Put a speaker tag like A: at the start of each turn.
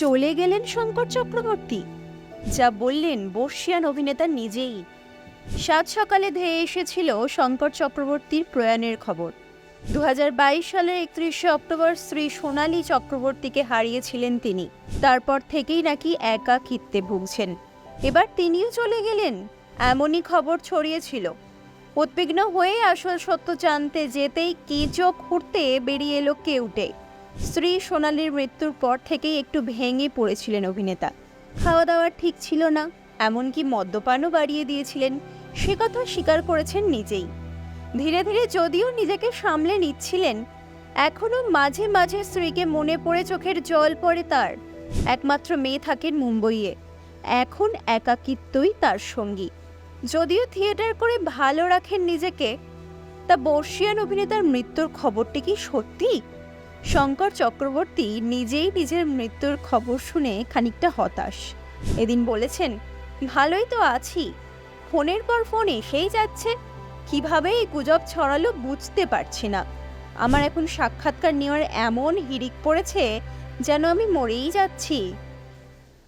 A: চলে গেলেন শঙ্কর চক্রবর্তী, যা বললেন বর্ষিয়ান অভিনেতা নিজেই। সাত সকালে ধেয়ে এসেছিল শঙ্কর চক্রবর্তীর প্রয়াণের খবর। দু সালের একত্রিশে অক্টোবর শ্রী সোনালী চক্রবর্তীকে হারিয়েছিলেন তিনি। তারপর থেকেই নাকি একাকিত্বে ভুগছেন। এবার তিনিও চলে গেলেন, এমনই খবর ছড়িয়েছিল। উদ্বিগ্ন হয়ে আসল সত্য জানতে যেতেই কি চোখ উঠতে বেরিয়ে এলো কেউটে স্ত্রী সোনালীর মৃত্যুর পর থেকেই একটু ভেঙে পড়েছিলেন অভিনেতা। খাওয়া দাওয়া ঠিক ছিল না, এমনকি মদ্যপানও বাড়িয়ে দিয়েছিলেন। সে কথা স্বীকার করেছেন নিজেই। ধীরে ধীরে যদিও নিজেকে সামলে নিচ্ছিলেন এখনও মাঝে মাঝে স্ত্রীকে মনে পড়ে চোখের জল পড়ে তার। একমাত্র মেয়ে থাকেন মুম্বইয়ে, এখন একাকিত্বই তার সঙ্গী। যদিও থিয়েটার করে ভালো রাখেন নিজেকে, তা বর্ষিয়ান অভিনেতার মৃত্যুর খবরটি কি সত্যি? শঙ্কর চক্রবর্তী নিজেই নিজের মৃত্যুর খবর শুনে খানিকটা হতাশ। এদিন বলেছেন, ভালোই তো আছি। ফোনের পর ফোন এসেই যাচ্ছে। কীভাবে এই গুজব ছড়ালো বুঝতে পারছি না। আমার এখন সাক্ষাৎকার নেওয়ার এমন হিড়িক পড়েছে যেন আমি মরেই যাচ্ছি।